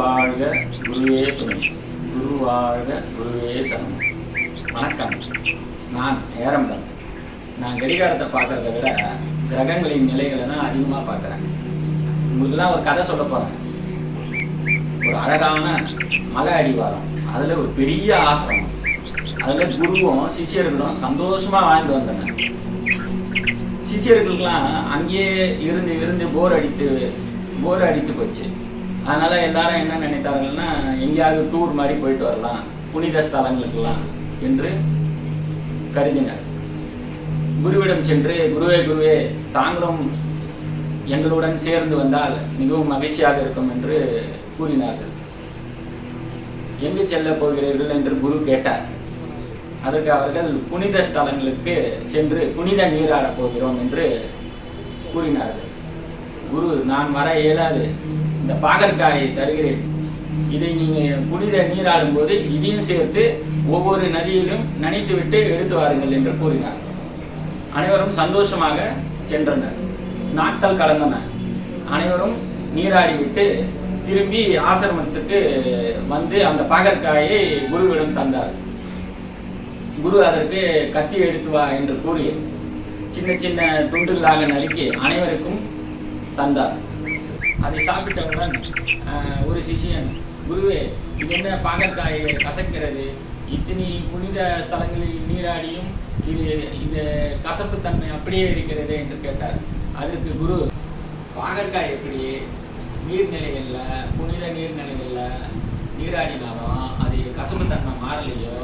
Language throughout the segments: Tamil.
வாழ்க குருவே துணை. குரு வாழ்க குருவே சரணம். வணக்கம். நான் ஏரம்பன் நான் கடிகாரத்தை பார்க்குறத விட கிரகங்களின் நிலைகளை தான் அதிகமாக பார்க்குறேன். உங்களுக்குலாம் ஒரு கதை சொல்ல போகிறேன் ஒரு அழகான மலை அடிவாரம். அதில் ஒரு பெரிய ஆசிரமம். அதில் குருவும் சிஷியர்களும் சந்தோஷமாக வாழ்ந்து வந்தனர். சிஷியர்களுக்கெல்லாம் அங்கேயே இருந்து இருந்து போர் அடித்து போர் அடித்து போச்சு. அதனால எல்லாரும் என்ன நினைத்தார்கள்னா எங்கேயாவது டூர் மாதிரி போயிட்டு வரலாம் புனித ஸ்தலங்களுக்கெல்லாம் என்று கருதினர். குருவிடம் சென்று குருவே குருவே தாங்களும் எங்களுடன் சேர்ந்து வந்தால் மிகவும் மகிழ்ச்சியாக இருக்கும் என்று கூறினார்கள். எங்கு செல்ல போகிறீர்கள்? என்று குரு கேட்டார். அதற்கு அவர்கள் புனித ஸ்தலங்களுக்கு சென்று புனித நீராடப் போகிறோம் என்று கூறினார்கள். குரு நான் வர இயலாது. இந்த பாகற்காயை தருகிறேன். இதை நீங்கள் புனித நீராடும் போது இதையும் சேர்த்து ஒவ்வொரு நதியிலும் நனைத்து விட்டு எடுத்து வாருங்கள் என்று கூறினார். அனைவரும் சந்தோஷமாக சென்றனர். நாட்கள் கடந்தன. அனைவரும் நீராடி விட்டு திரும்பி ஆசிரமத்துக்கு வந்து அந்த பாகற்காயை குருவிடம் தந்தார். குரு அதற்கு கத்தி எடுத்து வா என்று கூறி சின்ன சின்ன துண்டுகளாக நறுக்கி அனைவருக்கும் தந்தார். அதை சாப்பிட்டவுடன் ஒரு சிஷியன் குருவே இது என்ன பாகற்காயை கசக்கிறது? இத்தனி புனித ஸ்தலங்களில் நீராடியும் இது இந்த கசப்பு தன்மை அப்படியே இருக்கிறது என்று கேட்டார். அதற்கு குரு பாகற்காய் எப்படி? நீர்நிலைகளில் புனித நீர்நிலைகளில் நீராடினாலும் அது கசப்பு தன்மை மாறலையோ?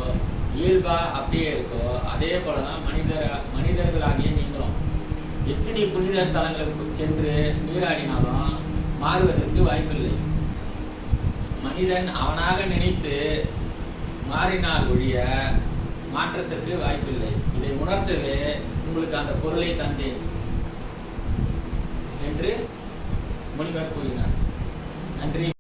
இயல்பா அப்படியே இருக்கோ? அதே போல தான் மனிதர் மனிதர்களாகிய எத்தனை புனித ஸ்தலங்களுக்கு சென்று நீராடினாலும் மாறுவதற்கு வாய்ப்பில்லை. மனிதன் அவனாக நினைத்து மாறினால் ஒழிய மாற்றத்திற்கு வாய்ப்பில்லை. இதை உணர்த்தவே உங்களுக்கு அந்த பொருளை தந்தேன் என்று முனிவர் கூறினார். நன்றி.